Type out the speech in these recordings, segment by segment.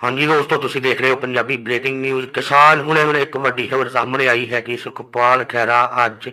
ਹਾਂਜੀ ਦੋਸਤੋ, ਤੁਸੀਂ ਦੇਖ ਰਹੇ ਹੋ ਪੰਜਾਬੀ ਬ੍ਰੇਕਿੰਗ ਨਿਊਜ਼। ਕਿਸਾਨ ਹੁਣੇ ਹੁਣੇ ਇੱਕ ਵੱਡੀ ਖਬਰ ਸਾਹਮਣੇ ਆਈ ਹੈ ਕਿ ਸੁਖਪਾਲ ਖਹਿਰਾ ਅੱਜ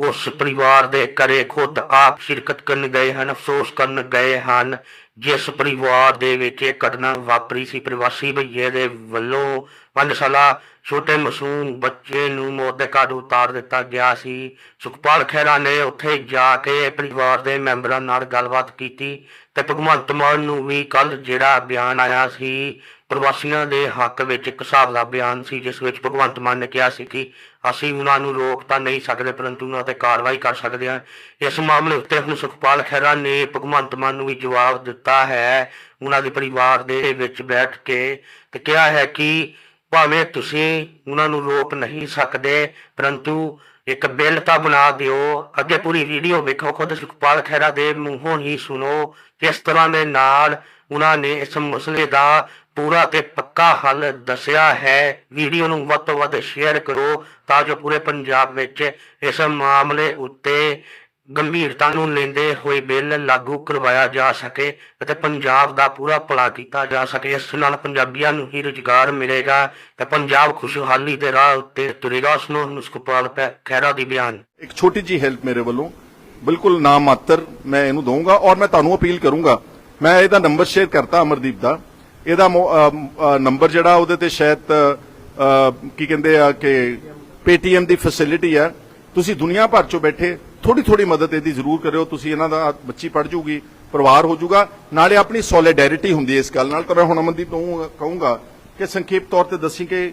ਉਸ ਪਰਿਵਾਰ ਦੇ ਘਰੇ ਖੁਦ ਆਪ ਸ਼ਿਰਕਤ ਕਰਨ ਗਏ ਹਨ, ਅਫਸੋਸ ਕਰਨ ਗਏ ਹਨ। ਜਿਸ ਪਰਿਵਾਰ ਦੇ ਵਿੱਚ ਇਹ ਘਟਨਾ ਵਾਪਰੀ ਸੀ, ਪ੍ਰਵਾਸੀ ਭਈਏ ਦੇ ਵੱਲੋਂ ਪੰਜ ਸਾਲਾ ਛੋਟੇ ਮਾਸੂਮ ਬੱਚੇ ਨੂੰ ਮੌਤ ਦੇ ਘਾਟ ਉਤਾਰ ਦਿੱਤਾ ਗਿਆ ਸੀ। ਸੁਖਪਾਲ ਖਹਿਰਾ ਨੇ ਉੱਥੇ ਜਾ ਕੇ ਪਰਿਵਾਰ ਦੇ ਮੈਂਬਰਾਂ ਨਾਲ ਗੱਲਬਾਤ ਕੀਤੀ ਤੇ ਭਗਵੰਤ ਮਾਨ ਨੂੰ ਵੀ ਕੱਲ ਜਿਹੜਾ ਬਿਆਨ ਆਇਆ ਸੀ, ਪ੍ਰਵਾਸੀਆਂ ਦੇ ਹੱਕ ਵਿੱਚ ਇੱਕ ਹਿਸਾਬ ਦਾ ਬਿਆਨ ਸੀ, ਜਿਸ ਵਿੱਚ ਭਗਵੰਤ ਮਾਨ ਨੇ ਕਿਹਾ ਸੀ ਕਿ ਅਸੀਂ ਉਹਨਾਂ ਨੂੰ ਰੋਕ ਤਾਂ ਨਹੀਂ ਸਕਦੇ, ਪਰੰਤੂ ਉਹਨਾਂ ਤੇ ਕਾਰਵਾਈ ਕਰ ਸਕਦੇ ਹਾਂ। ਇਸ ਮਾਮਲੇ ਉੱਤੇ ਹੁਣ ਸੁਖਪਾਲ ਖਹਿਰਾ ਨੇ ਭਗਵੰਤ ਮਾਨ ਨੂੰ ਵੀ ਜਵਾਬ ਦਿੱਤਾ ਹੈ। ਉਹਨਾਂ ਦੇ ਪਰਿਵਾਰ ਦੇ ਵਿੱਚ ਬੈਠ ਕੇ ਤੇ ਕਿਹਾ ਹੈ ਕਿ ਭਾਵੇਂ ਤੁਸੀਂ ਉਹਨਾਂ ਨੂੰ ਰੋਕ ਨਹੀਂ ਸਕਦੇ, ਪਰੰਤੂ ਇੱਕ ਬਿੱਲ ਤਾਂ ਬਣਾ ਦਿਓ। ਅੱਗੇ ਪੂਰੀ ਵੀਡੀਓ ਵੇਖੋ, ਖੁਦ ਸੁਖਪਾਲ ਖਹਿਰਾ ਦੇ ਮੂੰਹੋਂ ਹੀ ਸੁਣੋ ਕਿਸ ਤਰ੍ਹਾਂ ਦੇ ਨਾਲ ਉਹਨਾਂ ਨੇ ਇਸ ਮਸਲੇ ਦਾ ਪੂਰਾ ਤੇ ਪੱਕਾ ਹੱਲ ਦੱਸਿਆ ਹੈ। ਵੀਡੀਓ ਨੂੰ ਵੱਧ ਤੋਂ ਵੱਧ ਸ਼ੇਅਰ ਕਰੋ ਤਾਂ ਜੋ ਪੂਰੇ ਪੰਜਾਬ ਵਿੱਚ ਇਸ ਮਾਮਲੇ ਉੱਤੇ ਗੰਭੀਰਤਾ ਨੂੰ ਲੈਂਦੇ ਹੋਏ ਬਿੱਲ ਲਾਗੂ ਕਰਵਾਇਆ ਜਾ ਸਕੇ ਅਤੇ ਪੰਜਾਬ ਦਾ ਪੂਰਾ ਭਲਾ ਕੀਤਾ ਜਾ ਸਕੇ। ਇਸ ਨਾਲ ਪੰਜਾਬੀਆਂ ਨੂੰ ਹੀ ਰੁਜ਼ਗਾਰ ਮਿਲੇਗਾ ਤੇ ਪੰਜਾਬ ਖੁਸ਼ਹਾਲੀ ਦੇ ਰਾਹ ਉੱਤੇ ਤੁਰੇਗਾ। ਉਸ ਨੂੰ ਸੁਖਪਾਲ ਪੈ- ਦੀ ਬਿਆਨ। ਇੱਕ ਛੋਟੀ ਜੀ ਹੈਲਪ ਮੇਰੇ ਵੱਲੋਂ। ਬਿਲਕੁਲ ਨਾਮ ਮਾਤਰ ਮੈਂ ਇਹਨੂੰ ਦਊਂਗਾ ਔਰ ਮੈਂ ਤੁਹਾਨੂੰ ਅਪੀਲ ਕਰੂੰਗਾ। ਮੈਂ ਇਹਦਾ ਨੰਬਰ ਸ਼ੇਅਰ ਕਰਤਾ ਅਮਰਦੀਪ ਦਾ। ਇਹਦਾ ਨੰਬਰ ਜਿਹੜਾ ਉਹਦੇ ਤੇ ਸ਼ਾਇਦ ਅ, ਕੀ ਕਹਿੰਦੇ ਆ ਕਿ Paytm ਦੀ ਫੈਸਿਲਿਟੀ ਹੈ ਤੁਸੀਂ ਦੁਨੀਆ ਭਰ ਚੋਂ ਬੈਠੇ ਥੋੜੀ ਥੋੜੀ ਮਦਦ ਇਹਦੀ ਜ਼ਰੂਰ ਕਰਿਓ, ਤੁਸੀਂ ਇਹਨਾਂ ਦਾ ਬੱਚੀ ਪੜ ਜੂਗੀ, ਪਰਿਵਾਰ ਹੋ ਜਾਊਗਾ ਨਾਲੇ ਆਪਣੀ ਸੋਲੀਡੈਰਿਟੀ ਹੁੰਦੀ ਹੈ ਇਸ ਗੱਲ ਨਾਲ। ਤਾਂ ਮੈਂ ਹੁਣ ਅਮਨਦੀਪ ਨੂੰ ਕਹੂੰਗਾ ਕਿ ਸੰਖੇਪ ਤੌਰ ਤੇ ਦੱਸੀ ਕਿ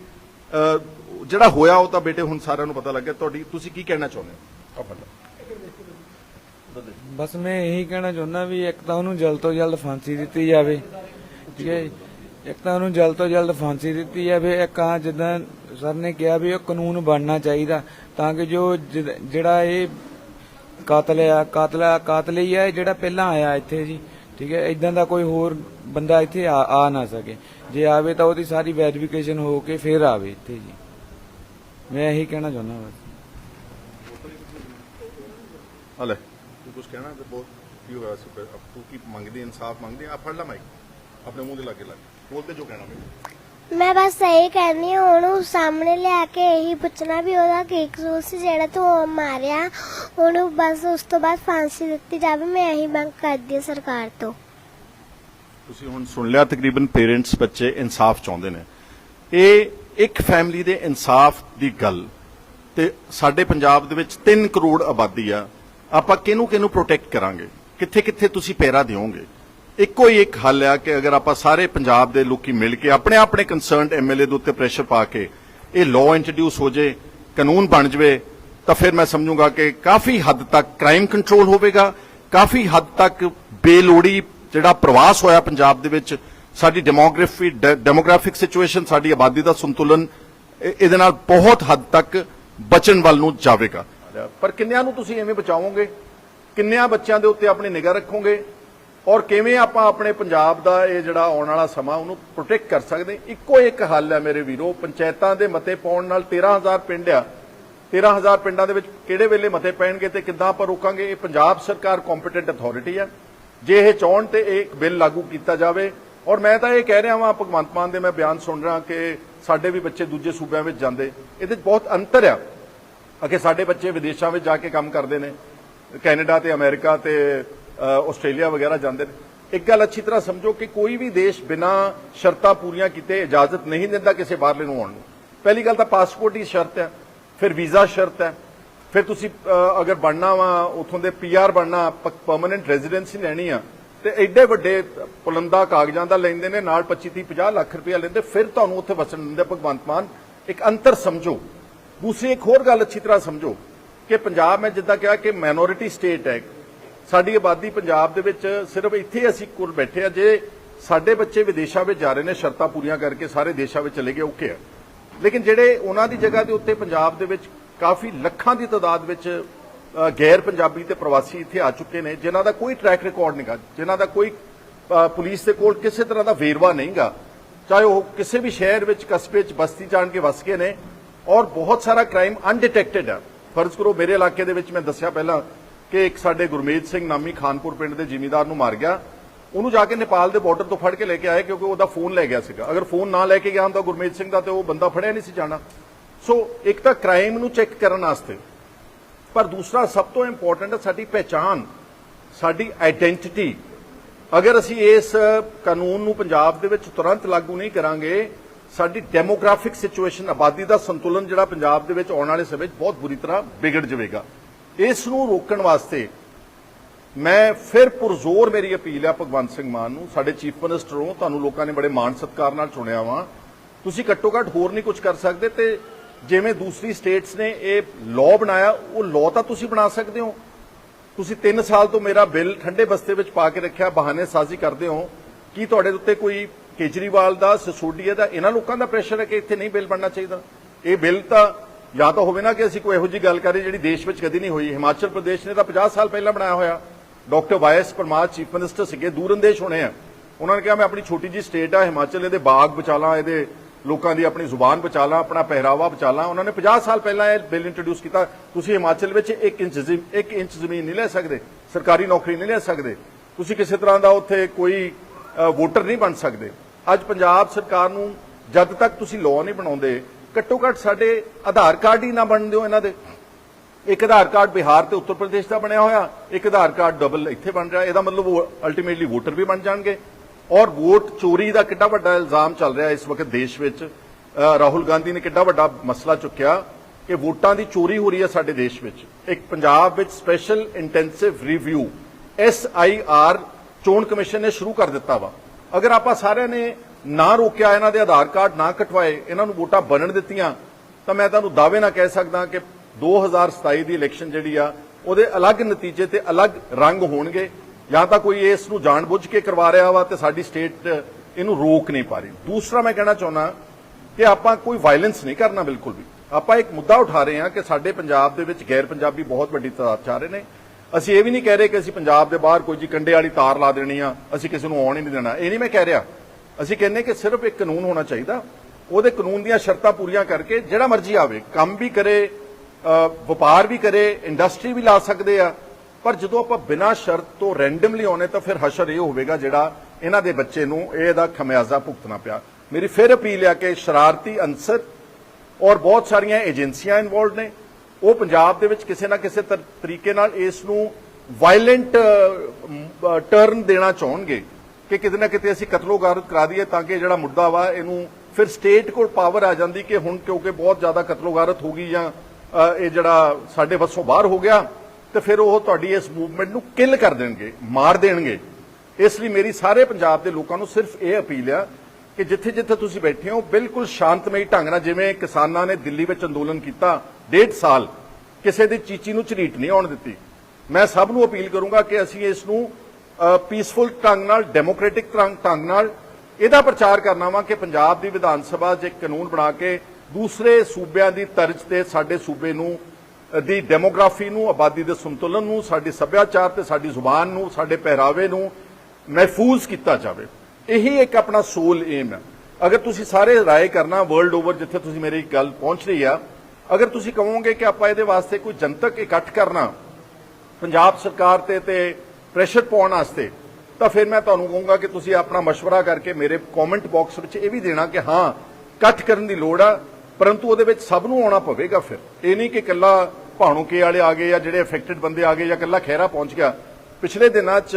ਜਿਹੜਾ ਹੋਇਆ ਉਹ ਤਾਂ ਬੇਟੇ ਹੁਣ ਸਾਰਿਆਂ ਨੂੰ ਪਤਾ ਲੱਗ ਗਿਆ। ਤੁਹਾਡੀ, ਤੁਸੀਂ ਕੀ ਕਹਿਣਾ ਚਾਹੁੰਦੇ ਹੋ? ਬਸ ਮੈਂ ਇਹੀ ਕਹਿਣਾ ਚਾਹੁੰਦਾ ਵੀ ਇੱਕ ਤਾਂ ਉਹਨੂੰ ਜਲਦ ਤੋਂ ਜਲਦ ਫਾਂਸੀ ਦਿੱਤੀ ਜਾਵੇ, ਠੀਕ ਹੈ ਜੀ? ਇੱਕ ਤਾਂ ਉਹਨੂੰ ਜਲਦ ਤੋਂ ਜਲਦ ਫਾਂਸੀ ਦਿੱਤੀ ਜਾਵੇ। ਇੱਕ ਆ ਜਿੱਦਾਂ ਸਰ ਨੇ ਕਿਹਾ ਵੀ ਉਹ ਕਾਨੂੰਨ ਬਣਨਾ ਚਾਹੀਦਾ, ਤਾਂ ਕਿ ਜੋ ਜਿਹੜਾ ਇਹ ਕਾਤਲ ਆ ਕਾਤਲ ਆ, ਕਾਤਲ ਹੀ ਆ ਜਿਹੜਾ ਪਹਿਲਾਂ ਆਇਆ ਇੱਥੇ ਜੀ, ਠੀਕ ਹੈ ਇਦਾਂ ਦਾ ਕੋਈ ਹੋਰ ਬੰਦਾ ਇੱਥੇ ਆ ਆ ਨਾ ਸਕੇ। ਜੇ ਆਵੇ ਤਾਂ ਉਹਦੀ ਸਾਰੀ ਵੈਰੀਫਿਕੇਸ਼ਨ ਹੋ ਕੇ ਫਿਰ ਆਵੇ ਇੱਥੇ ਜੀ। ਮੈਂ ਇਹੀ ਕਹਿਣਾ ਚਾਹੁੰਦਾ ਬਸ। ਹਲੇ। ਤੂੰ ਕੁਝ ਕਹਿਣਾ ਤੇ ਬਹੁਤ ਕੀ ਹੋਇਆ ਸੀ, ਫਿਰ? ਅਬ ਤੂੰ ਕੀ ਮੰਗਦੀ, ਇਨਸਾਫ ਮੰਗਦੀ ਆ? ਫੜ ਲੈ ਮਾਈਕ ਆਪਣੇ ਮੂੰਹ ਦੇ ਲਾਗੇ ਲੱਗ ਬੋਲਦੇ ਜੋ ਕਹਿਣਾ ਮੈਨੂੰ। ਮੈਂ ਬਸ ਇਹੀ ਕਹਿੰਦੀ ਹਾਂ, ਉਹਨੂੰ ਸਾਹਮਣੇ ਲਿਆ ਕੇ ਇਹੀ ਪੁੱਛਣਾ ਵੀ ਉਹਦਾ ਕੀ ਕਸੂਰ ਸੀ, ਜਿਹੜਾ ਤੂੰ ਮਾਰਿਆ। ਉਹਨੂੰ ਬਸ ਉਸ ਤੋਂ ਬਾਅਦ ਫਾਂਸੀ ਦਿੱਤੀ ਜਾਵੇ, ਮੈਂ ਇਹੀ ਮੰਗ ਕਰਦੀ ਹਾਂ ਸਰਕਾਰ ਤੋਂ। ਤੁਸੀਂ ਹੁਣ ਸੁਣ ਲਿਆ, ਤਕਰੀਬਨ ਪੇਰੈਂਟਸ ਬੱਚੇ ਇਨਸਾਫ ਚਾਹੁੰਦੇ ਨੇ। ਇਹ ਇੱਕ ਫੈਮਿਲੀ ਦੇ ਇਨਸਾਫ ਦੀ ਗੱਲ ਤੇ ਸਾਡੇ ਪੰਜਾਬ ਦੇ ਵਿੱਚ 3 ਕਰੋੜ ਆਬਾਦੀ ਆ। ਆਪਾਂ ਕਿਹਨੂੰ ਕਿਹਨੂੰ ਪ੍ਰੋਟੈਕਟ ਕਰਾਂਗੇ? ਕਿੱਥੇ ਕਿੱਥੇ ਤੁਸੀਂ ਪੈਰਾ ਦਿਓਗੇ? ਇੱਕੋ ਹੀ ਇੱਕ ਹੱਲ ਆ ਕਿ ਅਗਰ ਆਪਾਂ ਸਾਰੇ ਪੰਜਾਬ ਦੇ ਲੋਕੀ ਮਿਲ ਕੇ ਆਪਣੇ ਆਪਣੇ ਕੰਸਰਨਡ ਐਮਐਲਏ ਦੇ ਉੱਤੇ ਪ੍ਰੈਸ਼ਰ ਪਾ ਕੇ ਇਹ ਲਾਅ ਇੰਟਰੋਡਿਊਸ ਹੋ ਜੇ, ਕਾਨੂੰਨ ਬਣ ਜਵੇ, ਤਾਂ ਫਿਰ ਮੈਂ ਸਮਝੂਗਾ ਕਿ ਕਾਫੀ ਹੱਦ ਤੱਕ ਕ੍ਰਾਈਮ ਕੰਟਰੋਲ ਹੋਵੇਗਾ, ਕਾਫੀ ਹੱਦ ਤੱਕ ਬੇਲੋੜੀ ਜਿਹੜਾ ਪ੍ਰਵਾਸ ਹੋਇਆ ਪੰਜਾਬ ਦੇ ਵਿੱਚ, ਸਾਡੀ ਡੈਮੋਗ੍ਰਾਫੀ ਡੈਮੋਗ੍ਰਾਫਿਕ ਸਿਚੁਏਸ਼ਨ ਸਾਡੀ ਆਬਾਦੀ ਦਾ ਸੰਤੁਲਨ ਇਹਦੇ ਨਾਲ ਬਹੁਤ ਹੱਦ ਤੱਕ ਬਚਣ ਵੱਲ ਨੂੰ ਜਾਵੇਗਾ। ਪਰ ਕਿੰਨਿਆਂ ਨੂੰ ਤੁਸੀਂ ਐਵੇਂ ਬਚਾਓਗੇ? ਕਿੰਨਿਆਂ ਬੱਚਿਆਂ ਦੇ ਉੱਤੇ ਆਪਣੀ ਨਿਗਾਹ ਰੱਖੋਗੇ? ਔਰ ਕਿਵੇਂ ਆਪਾਂ ਆਪਣੇ ਪੰਜਾਬ ਦਾ ਇਹ ਜਿਹੜਾ ਆਉਣ ਵਾਲਾ ਸਮਾਂ, ਉਹਨੂੰ ਪ੍ਰੋਟੈਕਟ ਕਰ ਸਕਦੇ ਇੱਕੋ ਇੱਕ ਹੱਲ ਹੈ ਮੇਰੇ ਵੀਰੋ, ਪੰਚਾਇਤਾਂ ਦੇ ਮਤੇ ਪਾਉਣ ਨਾਲ 13000 ਪਿੰਡ ਆ। 13000 ਪਿੰਡਾਂ ਦੇ ਵਿੱਚ ਕਿਹੜੇ ਵੇਲੇ ਮਤੇ ਪੈਣਗੇ ਤੇ ਕਿੱਦਾਂ ਆਪਾਂ ਰੋਕਾਂਗੇ? ਇਹ ਪੰਜਾਬ ਸਰਕਾਰ ਕੰਪੀਟੈਂਟ ਅਥਾਰਟੀ ਹੈ ਜੇ ਇਹ ਚਾਹਣ ਤੇ ਇਹ ਇੱਕ ਬਿੱਲ ਲਾਗੂ ਕੀਤਾ ਜਾਵੇ। ਔਰ ਮੈਂ ਤਾਂ ਇਹ ਕਹਿ ਰਿਹਾ ਵਾਂ, ਭਗਵੰਤ ਮਾਨ ਦੇ ਮੈਂ ਬਿਆਨ ਸੁਣ ਰਿਹਾ ਕਿ ਸਾਡੇ ਵੀ ਬੱਚੇ ਦੂਜੇ ਸੂਬਿਆਂ ਵਿੱਚ ਜਾਂਦੇ। ਇਹਦੇ 'ਚ ਬਹੁਤ ਅੰਤਰ ਆ। ਅਗੇ ਸਾਡੇ ਬੱਚੇ ਵਿਦੇਸ਼ਾਂ ਵਿੱਚ ਜਾ ਕੇ ਕੰਮ ਕਰਦੇ ਨੇ। ਕੈਨੇਡਾ ਤੇ ਅਮਰੀਕਾ ਤੇ ਆਸਟ੍ਰੇਲੀਆ ਵਗੈਰਾ ਜਾਂਦੇ ਨੇ। ਇੱਕ ਗੱਲ ਅੱਛੀ ਤਰ੍ਹਾਂ ਸਮਝੋ ਕਿ ਕੋਈ ਵੀ ਦੇਸ਼ ਬਿਨਾ ਸ਼ਰਤਾਂ ਪੂਰੀਆਂ ਕੀਤੇ ਇਜਾਜ਼ਤ ਨਹੀਂ ਦਿੰਦਾ ਕਿਸੇ ਬਾਹਰਲੇ ਨੂੰ ਆਉਣ ਨੂੰ। ਪਹਿਲੀ ਗੱਲ ਤਾਂ ਪਾਸਪੋਰਟ ਹੀ ਸ਼ਰਤ ਹੈ, ਫਿਰ ਵੀਜ਼ਾ ਸ਼ਰਤ ਹੈ, ਫਿਰ ਤੁਸੀਂ ਅਗਰ ਬਣਨਾ ਵਾ, ਉਥੋਂ ਦੇ ਪੀਆਰ ਬਣਨਾ ਪਰਮਨੈਂਟ ਰੈਜ਼ੀਡੈਂਸੀ ਲੈਣੀ ਆ, ਤੇ ਐਡੇ ਵੱਡੇ ਪੁਲੰਦਾ ਕਾਗਜ਼ਾਂ ਦਾ ਲੈਂਦੇ ਨੇ, ਨਾਲ 25 30 50 ਲੱਖ ਰੁਪਇਆ ਲੈਂਦੇ, ਫਿਰ ਤੁਹਾਨੂੰ ਉੱਥੇ ਵਸਣ ਦਿੰਦੇ ਭਗਵੰਤ ਮਾਨ। ਇੱਕ ਅੰਤਰ ਸਮਝੋ। ਦੂਸਰੀ ਇੱਕ ਹੋਰ ਗੱਲ ਅੱਛੀ ਤਰ੍ਹਾਂ ਸਮਝੋ ਕਿ ਪੰਜਾਬ, ਮੈਂ ਜਿੱਦਾਂ ਕਿਹਾ ਕਿ ਮਾਈਨੋਰਿਟੀ ਸਟੇਟ ਹੈ ਸਾਡੀ ਆਬਾਦੀ ਪੰਜਾਬ ਦੇ ਵਿੱਚ ਸਿਰਫ ਇੱਥੇ ਅਸੀਂ ਕੋਲ ਬੈਠੇ ਆ ਜੇ ਸਾਡੇ ਬੱਚੇ ਵਿਦੇਸ਼ਾਂ ਵਿੱਚ ਜਾ ਰਹੇ ਨੇ, ਸ਼ਰਤਾਂ ਪੂਰੀਆਂ ਕਰਕੇ ਸਾਰੇ ਦੇਸ਼ਾਂ ਵਿੱਚ ਚਲੇ ਗਏ, ਓਕੇ ਆ। ਲੇਕਿਨ ਜਿਹੜੇ ਉਹਨਾਂ ਦੀ ਜਗ੍ਹਾ ਦੇ ਉੱਤੇ ਪੰਜਾਬ ਦੇ ਵਿੱਚ ਕਾਫੀ ਲੱਖਾਂ ਦੀ ਤਾਦਾਦ ਵਿੱਚ ਗੈਰ ਪੰਜਾਬੀ ਤੇ ਪ੍ਰਵਾਸੀ ਇੱਥੇ ਆ ਚੁੱਕੇ ਨੇ, ਜਿਨ੍ਹਾਂ ਦਾ ਕੋਈ ਟਰੈਕ ਰਿਕਾਰਡ ਨਹੀਂਗਾ ਜਿਨ੍ਹਾਂ ਦਾ ਕੋਈ ਪੁਲਿਸ ਦੇ ਕੋਲ ਕਿਸੇ ਤਰ੍ਹਾਂ ਦਾ ਵੇਰਵਾ ਨਹੀਂਗਾ। ਚਾਹੇ ਉਹ ਕਿਸੇ ਵੀ ਸ਼ਹਿਰ ਵਿੱਚ, ਕਸਬੇ 'ਚ ਬਸਤੀ ਜਾਣ ਕੇ ਵਸ ਗਏ ਨੇ, ਔਰ ਬਹੁਤ ਸਾਰਾ ਕ੍ਰਾਈਮ ਅਨਡਿਟੈਕਟਡ ਆ। ਫਰਜ਼ ਕਰੋ ਮੇਰੇ ਇਲਾਕੇ ਦੇ ਵਿੱਚ ਮੈਂ ਦੱਸਿਆ ਪਹਿਲਾਂ ਕਿ ਇੱਕ ਸਾਡੇ ਗੁਰਮੇਜ ਸਿੰਘ ਨਾਮੀ ਖਾਨਪੁਰ ਪਿੰਡ ਦੇ ਜਿਮੀਦਾਰ ਨੂੰ ਮਾਰ ਗਿਆ। ਉਹਨੂੰ ਜਾ ਕੇ ਨੇਪਾਲ ਦੇ ਬਾਰਡਰ ਤੋਂ ਫੜ ਕੇ ਲੈ ਕੇ ਆਏ ਕਿਉਂਕਿ ਉਹਦਾ ਫੋਨ ਲੈ ਗਿਆ ਸੀਗਾ। ਅਗਰ ਫੋਨ ਨਾ ਲੈ ਕੇ ਗਿਆ ਹੁੰਦਾ ਗੁਰਮੇਜ ਸਿੰਘ ਦਾ ਤੇ ਉਹ ਬੰਦਾ ਫੜਿਆ ਨਹੀਂ ਸੀ ਜਾਣਾ। ਸੋ ਇੱਕ ਤਾਂ ਕ੍ਰਾਈਮ ਨੂੰ ਚੈੱਕ ਕਰਨ ਵਾਸਤੇ। ਪਰ ਦੂਸਰਾ ਸਭ ਤੋਂ ਇੰਪੋਰਟੈਂਟ ਹੈ ਸਾਡੀ ਪਹਿਚਾਨ ਸਾਡੀ ਆਇਡੈਂਟੀਟੀ ਅਗਰ ਅਸੀਂ ਇਸ ਕਾਨੂੰਨ ਨੂੰ ਪੰਜਾਬ ਦੇ ਵਿੱਚ ਤੁਰੰਤ ਲਾਗੂ ਨਹੀਂ ਕਰਾਂਗੇ, ਸਾਡੀ ਡੈਮੋਗ੍ਰਾਫਿਕ ਸਿਚੁਏਸ਼ਨ ਆਬਾਦੀ ਦਾ ਸੰਤੁਲਨ ਜਿਹੜਾ ਪੰਜਾਬ ਦੇ ਵਿੱਚ ਆਉਣ ਵਾਲੇ ਸਮੇਂ 'ਚ ਬਹੁਤ ਬੁਰੀ ਤਰ੍ਹਾਂ ਵਿਗੜ ਜਾਵੇਗਾ। ਇਸ ਨੂੰ ਰੋਕਣ ਵਾਸਤੇ ਮੈਂ ਫਿਰ ਪੁਰਜ਼ੋਰ ਮੇਰੀ ਅਪੀਲ ਹੈ ਭਗਵੰਤ ਸਿੰਘ ਮਾਨ ਨੂੰ, ਸਾਡੇ ਚੀਫ ਮਿਨਿਸਟਰ ਹੋ ਤੁਹਾਨੂੰ ਲੋਕਾਂ ਨੇ ਬੜੇ ਮਾਣ ਸਤਿਕਾਰ ਨਾਲ ਚੁਣਿਆ ਵਾ। ਤੁਸੀਂ ਘੱਟੋ ਘੱਟ ਹੋਰ ਨਹੀਂ ਕੁਝ ਕਰ ਸਕਦੇ ਤੇ ਜਿਵੇਂ ਦੂਸਰੀ ਸਟੇਟਸ ਨੇ ਇਹ ਲਾਅ ਬਣਾਇਆ, ਉਹ ਲਾਅ ਤਾਂ ਤੁਸੀਂ ਬਣਾ ਸਕਦੇ ਹੋ। ਤੁਸੀਂ 3 ਸਾਲ ਤੋਂ ਮੇਰਾ ਬਿੱਲ ਠੰਡੇ ਬਸਤੇ ਵਿੱਚ ਪਾ ਕੇ ਰੱਖਿਆ, ਬਹਾਨੇ ਸਾਜ਼ੀ ਕਰਦੇ ਹੋ। ਕੀ ਤੁਹਾਡੇ ਉੱਤੇ ਕੋਈ ਕੇਜਰੀਵਾਲ ਦਾ ਸਿਸੋਡੀਆ ਦਾ, ਇਹਨਾਂ ਲੋਕਾਂ ਦਾ ਪ੍ਰੈਸ਼ਰ ਹੈ ਕਿ ਇੱਥੇ ਨਹੀਂ ਬਿੱਲ ਬਣਨਾ ਚਾਹੀਦਾ? ਇਹ ਬਿੱਲ ਤਾਂ ਜਾਂ ਤਾਂ ਹੋਵੇ ਨਾ ਕਿ ਅਸੀਂ ਕੋਈ ਇਹੋ ਜਿਹੀ ਗੱਲ ਕਰੀਏ ਜਿਹੜੀ ਦੇਸ਼ ਵਿੱਚ ਕਦੀ ਨਹੀਂ ਹੋਈ। ਹਿਮਾਚਲ ਪ੍ਰਦੇਸ਼ ਨੇ ਤਾਂ 50 ਸਾਲ ਪਹਿਲਾਂ ਬਣਾਇਆ ਹੋਇਆ। Doctor Y S Parmar chief minister ਸੀਗੇ ਦੂਰਅੰਦੇਸ਼ ਹੋਣੇ ਆ। ਉਹਨਾਂ ਨੇ ਕਿਹਾ, ਮੈਂ ਆਪਣੀ ਛੋਟੀ ਜੀ ਸਟੇਟ ਆ, ਹਿਮਾਚਲ ਇਹਦੇ ਬਾਗ ਬਚਾ ਲਾਂ ਇਹਦੇ ਲੋਕਾਂ ਦੀ ਆਪਣੀ ਜ਼ੁਬਾਨ ਬਚਾ ਲਾਂ ਆਪਣਾ ਪਹਿਰਾਵਾ ਬਚਾ ਲਾਂ ਉਹਨਾਂ ਨੇ 50 ਸਾਲ ਪਹਿਲਾਂ ਇਹ ਬਿੱਲ ਇੰਟਰੋਡਿਊਸ ਕੀਤਾ। ਤੁਸੀਂ ਹਿਮਾਚਲ ਵਿੱਚ 1 ਇੰਚ ਜ਼ਮੀਨ 1 ਇੰਚ ਜ਼ਮੀਨ ਨਹੀਂ ਲੈ ਸਕਦੇ, ਸਰਕਾਰੀ ਨੌਕਰੀ ਨਹੀਂ ਲੈ ਸਕਦੇ। ਤੁਸੀਂ ਕਿਸੇ ਤਰ੍ਹਾਂ ਦਾ ਉੱਥੇ ਕੋਈ ਵੋਟਰ ਨਹੀਂ ਬਣ ਸਕਦੇ। ਅੱਜ ਪੰਜਾਬ ਸਰਕਾਰ ਨੂੰ ਜਦ ਤੱਕ ਤੁਸੀਂ ਲਾਅ ਨਹੀਂ ਬਣਾਉਂਦੇ ਘੱਟੋ ਘੱਟ ਸਾਡੇ ਆਧਾਰ ਕਾਰਡ ਹੀ ਨਾ ਬਣ ਦਿਓ ਇਹਨਾਂ ਦੇ। ਇੱਕ ਆਧਾਰ ਕਾਰਡ ਬਿਹਾਰ ਤੇ ਉੱਤਰ ਪ੍ਰਦੇਸ਼ ਦਾ ਬਣਿਆ ਹੋਇਆ, ਇੱਕ ਆਧਾਰ ਕਾਰਡ ਡਬਲ ਇੱਥੇ ਬਣ ਰਿਹਾ। ਇਹਦਾ ਮਤਲਬ ਉਹ ਅਲਟੀਮੇਟਲੀ ਵੋਟਰ ਵੀ ਬਣ ਜਾਣਗੇ। ਔਰ ਵੋਟ ਚੋਰੀ ਦਾ ਕਿੱਡਾ ਵੱਡਾ ਇਲਜ਼ਾਮ ਚੱਲ ਰਿਹਾ ਇਸ ਵਕਤ ਦੇਸ਼ ਵਿੱਚ। ਰਾਹੁਲ ਗਾਂਧੀ ਨੇ ਕਿੱਡਾ ਵੱਡਾ ਮਸਲਾ ਚੁੱਕਿਆ ਕਿ ਵੋਟਾਂ ਦੀ ਚੋਰੀ ਹੋ ਰਹੀ ਹੈ ਸਾਡੇ ਦੇਸ਼ ਵਿੱਚ। ਇੱਕ ਪੰਜਾਬ ਵਿੱਚ special intensive review S I R ਚੋਣ ਕਮਿਸ਼ਨ ਨੇ ਸ਼ੁਰੂ ਕਰ ਦਿੱਤਾ ਵਾ। ਅਗਰ ਆਪਾਂ ਸਾਰਿਆਂ ਨੇ ਨਾ ਰੋਕਿਆ ਇਹਨਾਂ ਦੇ ਆਧਾਰ ਕਾਰਡ, ਨਾ ਕਟਵਾਏ, ਇਹਨਾਂ ਨੂੰ ਵੋਟਾਂ ਬਣਨ ਦਿੱਤੀਆਂ, ਤਾਂ ਮੈਂ ਤੁਹਾਨੂੰ ਦਾਅਵੇ ਨਾਲ ਕਹਿ ਸਕਦਾ ਕਿ 2027 ਦੀ ਇਲੈਕਸ਼ਨ ਜਿਹੜੀ ਆ, ਉਹਦੇ ਅਲੱਗ ਨਤੀਜੇ ਤੇ ਅਲੱਗ ਰੰਗ ਹੋਣਗੇ। ਜਾਂ ਤਾਂ ਕੋਈ ਇਸ ਨੂੰ ਜਾਣਬੁੱਝ ਕੇ ਕਰਵਾ ਰਿਹਾ ਵਾ ਤੇ ਸਾਡੀ ਸਟੇਟ ਇਹਨੂੰ ਰੋਕ ਨਹੀਂ ਪਾ ਰਹੀ। ਦੂਸਰਾ ਮੈਂ ਕਹਿਣਾ ਚਾਹੁੰਦਾ ਕਿ ਆਪਾਂ ਕੋਈ ਵਾਇਲੈਂਸ ਨਹੀਂ ਕਰਨਾ ਬਿਲਕੁਲ ਵੀ। ਆਪਾਂ ਇੱਕ ਮੁੱਦਾ ਉਠਾ ਰਹੇ ਹਾਂ ਕਿ ਸਾਡੇ ਪੰਜਾਬ ਦੇ ਵਿੱਚ ਗੈਰ ਪੰਜਾਬੀ ਬਹੁਤ ਵੱਡੀ ਤਾਦਾਦ ਚ ਆ ਰਹੇ ਨੇ। ਅਸੀਂ ਇਹ ਵੀ ਨਹੀਂ ਕਹਿ ਰਹੇ ਕਿ ਅਸੀਂ ਪੰਜਾਬ ਦੇ ਬਾਹਰ ਕੋਈ ਜੀ ਕੰਡੇ ਵਾਲੀ ਤਾਰ ਲਾ ਦੇਣੀ ਆ, ਅਸੀਂ ਕਿਸੇ ਨੂੰ ਆਉਣ ਹੀ ਨਹੀਂ ਦੇਣਾ। ਇਹ ਨਹੀਂ ਮੈਂ ਕਹਿ ਰਿਹਾ। ਅਸੀਂ ਕਹਿੰਦੇ ਕਿ ਸਿਰਫ ਇੱਕ ਕਾਨੂੰਨ ਹੋਣਾ ਚਾਹੀਦਾ, ਉਹਦੇ ਕਾਨੂੰਨ ਦੀਆਂ ਸ਼ਰਤਾਂ ਪੂਰੀਆਂ ਕਰਕੇ ਜਿਹੜਾ ਮਰਜ਼ੀ ਆਵੇ, ਕੰਮ ਵੀ ਕਰੇ ਵਪਾਰ ਵੀ ਕਰੇ ਇੰਡਸਟਰੀ ਵੀ ਲਾ ਸਕਦੇ ਆ, ਪਰ ਜਦੋਂ ਆਪਾਂ ਬਿਨਾਂ ਸ਼ਰਤ ਤੋਂ ਰੈਂਡਮਲੀ ਆਉਨੇ ਤਾਂ ਫਿਰ ਹਸ਼ਰ ਇਹ ਹੋਵੇਗਾ ਜਿਹੜਾ ਇਹਨਾਂ ਦੇ ਬੱਚੇ ਨੂੰ ਇਹਦਾ ਖਮਿਆਜ਼ਾ ਭੁਗਤਣਾ ਪਿਆ। ਮੇਰੀ ਫਿਰ ਅਪੀਲ ਆ ਕਿ ਸ਼ਰਾਰਤੀ ਅੰਸਰ ਔਰ ਬਹੁਤ ਸਾਰੀਆਂ ਏਜੰਸੀਆਂ ਇਨਵੋਲਡ ਨੇ, ਉਹ ਪੰਜਾਬ ਦੇ ਵਿੱਚ ਕਿਸੇ ਨਾ ਕਿਸੇ ਤਰੀਕੇ ਨਾਲ ਇਸ ਨੂੰ ਵਾਇਲੈਂਟ ਟਰਨ ਦੇਣਾ ਚਾਹਣਗੇ। ਕਿ ਕਿਤੇ ਨਾ ਕਿਤੇ ਅਸੀਂ ਕਤਲੋਗਾਰਤ ਕਰਾ ਦਈਏ ਤਾਂ ਕਿ ਜਿਹੜਾ ਮੁੱਦਾ ਵਾ ਇਹਨੂੰ ਫਿਰ ਸਟੇਟ ਕੋਲ ਪਾਵਰ ਆ ਜਾਂਦੀ ਕਿ ਹੁਣ ਕਿਉਂਕਿ ਬਹੁਤ ਜ਼ਿਆਦਾ ਕਤਲੋਗਾਰਤ ਹੋ ਗਈ ਜਾਂ ਇਹ ਜਿਹੜਾ ਸਾਡੇ ਵੱਸੋਂ ਬਾਹਰ ਹੋ ਗਿਆ, ਤੇ ਫਿਰ ਉਹ ਤੁਹਾਡੀ ਇਸ ਮੂਵਮੈਂਟ ਨੂੰ ਕਿਲ ਕਰ ਦੇਣਗੇ, ਮਾਰ ਦੇਣਗੇ। ਇਸ ਲਈ ਮੇਰੀ ਸਾਰੇ ਪੰਜਾਬ ਦੇ ਲੋਕਾਂ ਨੂੰ ਸਿਰਫ ਇਹ ਅਪੀਲ ਆ ਕਿ ਜਿੱਥੇ ਜਿੱਥੇ ਤੁਸੀਂ ਬੈਠੇ ਹੋ, ਬਿਲਕੁਲ ਸ਼ਾਂਤਮਈ ਢੰਗ ਨਾਲ ਜਿਵੇਂ ਕਿਸਾਨਾਂ ਨੇ ਦਿੱਲੀ ਵਿੱਚ ਅੰਦੋਲਨ ਕੀਤਾ ਡੇਢ ਸਾਲ, ਕਿਸੇ ਦੀ ਚੀਚੀ ਨੂੰ ਝਰੀਟ ਨਹੀਂ ਆਉਣ ਦਿੱਤੀ। ਮੈਂ ਸਭ ਨੂੰ ਅਪੀਲ ਕਰੂੰਗਾ ਕਿ ਅਸੀਂ ਇਸ ਨੂੰ ਪੀਸਫੁਲ ਢੰਗ ਨਾਲ ਡੈਮੋਕ੍ਰੈਟਿਕ ਢੰਗ ਨਾਲ ਇਹਦਾ ਪ੍ਰਚਾਰ ਕਰਨਾ ਵਾ ਕਿ ਪੰਜਾਬ ਦੀ ਵਿਧਾਨ ਸਭਾ 'ਚ ਇੱਕ ਕਾਨੂੰਨ ਬਣਾ ਕੇ ਦੂਸਰੇ ਸੂਬਿਆਂ ਦੀ ਤਰਜ਼ ਤੇ ਸਾਡੇ ਸੂਬੇ ਨੂੰ ਦੀ ਡੈਮੋਗ੍ਰਾਫੀ ਨੂੰ, ਆਬਾਦੀ ਦੇ ਸੰਤੁਲਨ ਨੂੰ, ਸਾਡੇ ਸੱਭਿਆਚਾਰ ਤੇ ਸਾਡੀ ਜ਼ੁਬਾਨ ਨੂੰ, ਸਾਡੇ ਪਹਿਰਾਵੇ ਨੂੰ ਮਹਿਫੂਜ਼ ਕੀਤਾ ਜਾਵੇ। ਇਹੀ ਇੱਕ ਆਪਣਾ ਸੋਲ ਏਮ ਹੈ। ਅਗਰ ਤੁਸੀਂ ਸਾਰੇ ਰਾਏ ਕਰਨਾ ਵਰਲਡ ਓਵਰ ਜਿੱਥੇ ਤੁਸੀਂ ਮੇਰੀ ਗੱਲ ਪਹੁੰਚ ਰਹੀ ਆ, ਅਗਰ ਤੁਸੀਂ ਕਹੋਗੇ ਕਿ ਆਪਾਂ ਇਹਦੇ ਵਾਸਤੇ ਕੋਈ ਜਨਤਕ ਇਕੱਠ ਕਰਨਾ, ਪੰਜਾਬ ਸਰਕਾਰ ਤੇ ਤੇ ਪ੍ਰੈਸ਼ਰ ਪਾਉਣ ਵਾਸਤੇ ਤਾਂ ਫਿਰ ਮੈਂ ਤੁਹਾਨੂੰ ਕਹੂੰਗਾ ਕਿ ਤੁਸੀਂ ਆਪਣਾ مشورہ ਕਰਕੇ ਮੇਰੇ ਕਮੈਂਟ ਬਾਕਸ ਵਿੱਚ ਇਹ ਵੀ ਦੇਣਾ ਕਿ ਹਾਂ ਇਕੱਠ ਕਰਨ ਦੀ ਲੋੜ ਆ ਪਰੰਤੂ ਉਹਦੇ ਵਿੱਚ ਸਭ ਨੂੰ ਆਉਣਾ ਪਵੇਗਾ ਫਿਰ ਇਹ ਨਹੀਂ ਕਿ ਇਕੱਲਾ ਭਾਣੂਕੇ ਵਾਲੇ ਆ ਗਏ ਜਾਂ ਜਿਹੜੇ ਅਫੈਕਟਡ ਬੰਦੇ ਆ ਗਏ ਜਾਂ ਇਕੱਲਾ ਖਹਿਰਾ ਪਹੁੰਚ ਗਿਆ ਪਿਛਲੇ ਦਿਨਾਂ 'ਚ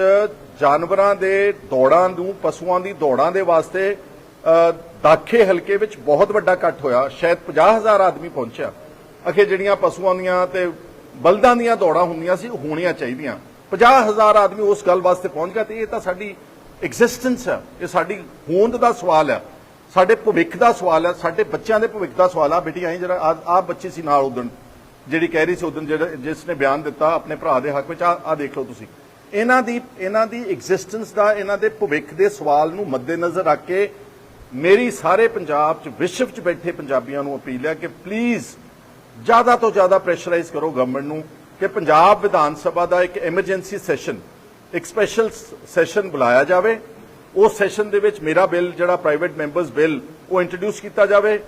ਜਾਨਵਰਾਂ ਦੇ ਦੌੜਾਂ ਨੂੰ ਪਸ਼ੂਆਂ ਦੀ ਦੌੜਾਂ ਦੇ ਵਾਸਤੇ ਅ, ਦਾਖੇ ਹਲਕੇ ਵਿੱਚ ਬਹੁਤ ਵੱਡਾ ਇਕੱਠ ਹੋਇਆ ਸ਼ਾਇਦ 50000 ਆਦਮੀ ਪਹੁੰਚਿਆ ਅਖੇ ਜਿਹੜੀਆਂ ਪਸ਼ੂਆਂ ਦੀਆਂ ਤੇ ਬਲਦਾਂ ਦੀਆਂ ਦੌੜਾਂ ਹੁੰਦੀਆਂ ਸੀ ਉਹ ਹੋਣੀਆਂ ਚਾਹੀਦੀਆਂ 50000 ਆਦਮੀ ਉਸ ਗੱਲ ਵਾਸਤੇ ਪਹੁੰਚ ਗਿਆ ਤੇ ਇਹ ਤਾਂ ਸਾਡੀ ਐਗਜ਼ਿਸਟੈਂਸ ਹੈ। ਇਹ ਸਾਡੀ ਹੋਂਦ ਦਾ ਸਵਾਲ ਹੈ। ਸਾਡੇ ਭਵਿੱਖ ਦਾ ਸਵਾਲ ਹੈ। ਸਾਡੇ ਬੱਚਿਆਂ ਦੇ ਭਵਿੱਖ ਦਾ ਸਵਾਲ ਆ ਬੇਟੀ ਆਈ ਜਰਾ ਆ ਬੱਚੀ ਸੀ ਨਾਲ ਉਦਣ ਜਿਹੜੀ ਕਹਿ ਰਹੀ ਸੀ ਉਦਣ ਜਿਹੜਾ ਜਿਸ ਨੇ ਬਿਆਨ ਦਿੱਤਾ ਆਪਣੇ ਭਰਾ ਦੇ ਹੱਕ ਵਿੱਚ ਆ ਆ ਦੇਖ ਲਓ ਤੁਸੀਂ। ਇਹਨਾਂ ਦੀ ਇਹਨਾਂ ਦੀ ਐਗਜ਼ਿਸਟੈਂਸ ਦਾ, ਇਹਨਾਂ ਦੇ ਭਵਿੱਖ ਦੇ ਸਵਾਲ ਨੂੰ ਮੱਦੇਨਜ਼ਰ ਰੱਖ ਕੇ ਮੇਰੀ ਸਾਰੇ ਪੰਜਾਬ 'ਚ, ਵਿਸ਼ਵ 'ਚ ਬੈਠੇ ਪੰਜਾਬੀਆਂ ਨੂੰ ਅਪੀਲ ਹੈ ਕਿ ਪਲੀਜ਼ ਜ਼ਿਆਦਾ ਤੋਂ ਜ਼ਿਆਦਾ ਪ੍ਰੈਸ਼ਰਾਈਜ਼ ਕਰੋ ਗਵਰਨਮੈਂਟ ਨੂੰ। ਕਿ ਪੰਜਾਬ ਵਿਧਾਨ ਸਭਾ ਦਾ ਇੱਕ ਐਮਰਜੈਂਸੀ ਸੈਸ਼ਨ ਇੱਕ ਸਪੈਸ਼ਲ ਸੈਸ਼ਨ ਬੁਲਾਇਆ ਜਾਵੇ। ਉਸ ਸੈਸ਼ਨ ਦੇ ਵਿੱਚ ਮੇਰਾ ਬਿੱਲ, ਜਿਹੜਾ ਪ੍ਰਾਈਵੇਟ ਮੈਂਬਰਸ ਬਿੱਲ, ਉਹ ਇੰਟਰੋਡਿਊਸ ਕੀਤਾ ਜਾਵੇ।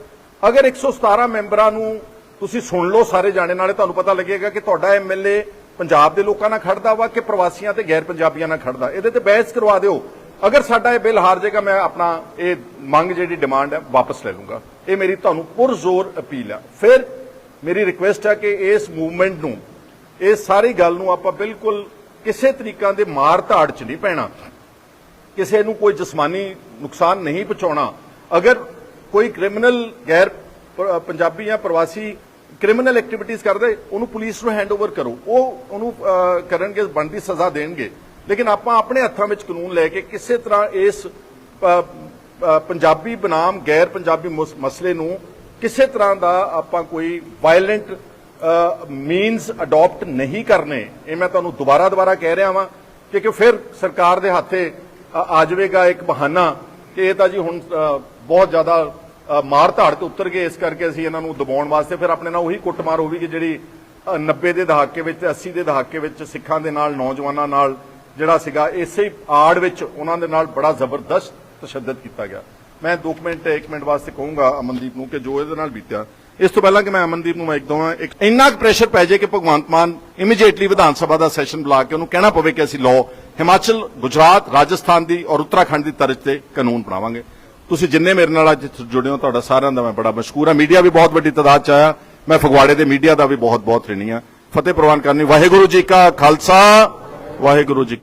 ਅਗਰ 117 ਮੈਂਬਰਾਂ ਨੂੰ ਤੁਸੀਂ ਸੁਣ ਲਓ ਸਾਰੇ ਜਾਣੇ, ਨਾਲੇ ਤੁਹਾਨੂੰ ਪਤਾ ਲੱਗੇਗਾ ਕਿ ਤੁਹਾਡਾ ਐਮਐਲਏ ਪੰਜਾਬ ਦੇ ਲੋਕਾਂ ਨਾਲ ਖੜਦਾ ਵਾ ਕਿ ਪ੍ਰਵਾਸੀਆਂ ਤੇ ਗੈਰ ਪੰਜਾਬੀਆਂ ਨਾਲ ਖੜਦਾ। ਇਹਦੇ ਤੇ ਬਹਿਸ ਕਰਵਾ ਦਿਓ। ਅਗਰ ਸਾਡਾ ਇਹ ਬਿੱਲ ਹਾਰ ਜਾਏਗਾ, ਮੈਂ ਆਪਣਾ ਇਹ ਮੰਗ ਜਿਹੜੀ ਡਿਮਾਂਡ ਹੈ, ਵਾਪਸ ਲੈ ਲੂੰਗਾ ਇਹ ਮੇਰੀ ਤੁਹਾਨੂੰ ਪੁਰਜ਼ੋਰ ਅਪੀਲ ਆ ਫਿਰ ਮੇਰੀ ਰਿਕੁਐਸਟ ਹੈ ਕਿ ਇਸ ਮੂਵਮੈਂਟ ਨੂੰ ਇਹ ਸਾਰੀ ਗੱਲ ਨੂੰ ਆਪਾਂ ਬਿਲਕੁਲ ਕਿਸੇ ਤਰੀਕਾਂ ਦੇ ਮਾਰ ਧਾੜ ਚ ਨਹੀਂ ਪੈਣਾ। ਕਿਸੇ ਨੂੰ ਕੋਈ ਜਿਸਮਾਨੀ ਨੁਕਸਾਨ ਨਹੀਂ ਪਹੁੰਚਾਉਣਾ। ਅਗਰ ਕੋਈ ਕ੍ਰਿਮੀਨਲ ਗੈਰ ਪੰਜਾਬੀ ਜਾਂ ਪ੍ਰਵਾਸੀ ਕ੍ਰਿਮੀਨਲ ਐਕਟੀਵਿਟੀਜ਼ ਕਰਦੇ, ਉਹਨੂੰ ਪੁਲਿਸ ਨੂੰ ਹੈਂਡਓਵਰ ਕਰੋ। ਉਹ, ਉਹਨੂੰ ਕਰਨਗੇ, ਬਣਦੀ ਸਜ਼ਾ ਦੇਣਗੇ। ਲੇਕਿਨ ਆਪਾਂ ਆਪਣੇ ਹੱਥਾਂ ਵਿੱਚ ਕਾਨੂੰਨ ਲੈ ਕੇ ਕਿਸੇ ਤਰ੍ਹਾਂ ਇਸ ਪੰਜਾਬੀ ਬਨਾਮ, ਗੈਰ ਪੰਜਾਬੀ ਮਸਲੇ ਨੂੰ ਕਿਸੇ ਤਰ੍ਹਾਂ ਦਾ ਆਪਾਂ ਕੋਈ ਵਾਇਲੈਂਟ ਮੀਨਸ ਅਡਾਪਟ ਨਹੀਂ ਕਰਨੇ ਇਹ ਮੈਂ ਤੁਹਾਨੂੰ ਦੁਬਾਰਾ ਦੁਬਾਰਾ ਕਹਿ ਰਿਹਾ ਵਾਂ ਕਿਉਂਕਿ ਫਿਰ ਸਰਕਾਰ ਦੇ ਹੱਥੇ ਆ ਜਾਵੇਗਾ ਇੱਕ ਬਹਾਨਾ ਕਿ ਇਹ ਤਾਂ ਜੀ ਹੁਣ ਬਹੁਤ ਜ਼ਿਆਦਾ ਮਾਰ ਧਾੜ ਤੇ ਉਤਰ ਗਏ ਇਸ ਕਰਕੇ ਅਸੀਂ ਇਹਨਾਂ ਨੂੰ ਦਬਾਉਣ ਵਾਸਤੇ ਫਿਰ ਆਪਣੇ ਨਾਲ ਉਹੀ ਕੁੱਟਮਾਰ ਹੋਵੇਗੀ ਜਿਹੜੀ ਅ, 90 ਦੇ ਦਹਾਕੇ ਵਿੱਚ ਤੇ 80 ਦੇ ਦਹਾਕੇ ਵਿੱਚ ਸਿੱਖਾਂ ਦੇ ਨਾਲ ਨੌਜਵਾਨਾਂ ਨਾਲ ਜਿਹੜਾ ਸੀਗਾ ਇਸੇ ਆੜ ਵਿੱਚ ਉਹਨਾਂ ਦੇ ਨਾਲ ਬੜਾ ਜ਼ਬਰਦਸਤ ਤਸ਼ੱਦਦ ਕੀਤਾ ਗਿਆ। ਮੈਂ 2 ਮਿੰਟ 1 ਮਿੰਟ ਵਾਸਤੇ ਕਹੂੰਗਾ ਅਮਨਦੀਪ ਨੂੰ ਕਿ ਜੋ ਇਹਦੇ ਨਾਲ ਬੀਤਿਆ। ਇਸ ਤੋਂ ਪਹਿਲਾਂ ਕਿ ਮੈਂ ਅਮਨਦੀਪ ਨੂੰ ਮਾਈਕ ਦਵਾਂ, ਇੱਕ ਇੰਨਾ ਕੁ ਪ੍ਰੈਸ਼ਰ ਪੈ ਜਾਏ ਕਿ ਭਗਵੰਤ ਮਾਨ ਇਮੀਡੀਏਟਲੀ ਵਿਧਾਨ ਸਭਾ ਦਾ ਸੈਸ਼ਨ ਬੁਲਾ ਕੇ ਉਹਨੂੰ ਕਹਿਣਾ ਪਵੇ ਕਿ ਅਸੀਂ ਲਾਅ ਹਿਮਾਚਲ, ਗੁਜਰਾਤ, ਰਾਜਸਥਾਨ ਦੀ ਔਰ ਉੱਤਰਾਖੰਡ ਦੀ ਤਰਜ਼ ਤੇ ਕਾਨੂੰਨ ਬਣਾਵਾਂਗੇ। ਤੁਸੀਂ ਜਿੰਨੇ ਮੇਰੇ ਨਾਲ ਅੱਜ ਜੁੜੇ ਹੋ, ਤੁਹਾਡਾ ਸਾਰਿਆਂ ਦਾ ਮੈਂ ਬੜਾ ਮਸ਼ਕੂਰ ਹਾਂ। ਮੀਡੀਆ ਵੀ ਬਹੁਤ ਵੱਡੀ ਤਾਦਾਦ ਚ ਆਇਆ। ਮੈਂ ਫਗਵਾੜੇ ਦੇ ਮੀਡੀਆ ਦਾ ਵੀ ਬਹੁਤ ਬਹੁਤ ਰਿਣੀ ਆ ਫਤਿਹ ਪ੍ਰਵਾਨ ਕਰਨੀ। ਵਾਹਿਗੁਰੂ ਜੀ ਕਾ ਖਾਲਸਾ, ਵਾਹਿਗੁਰੂ ਜੀ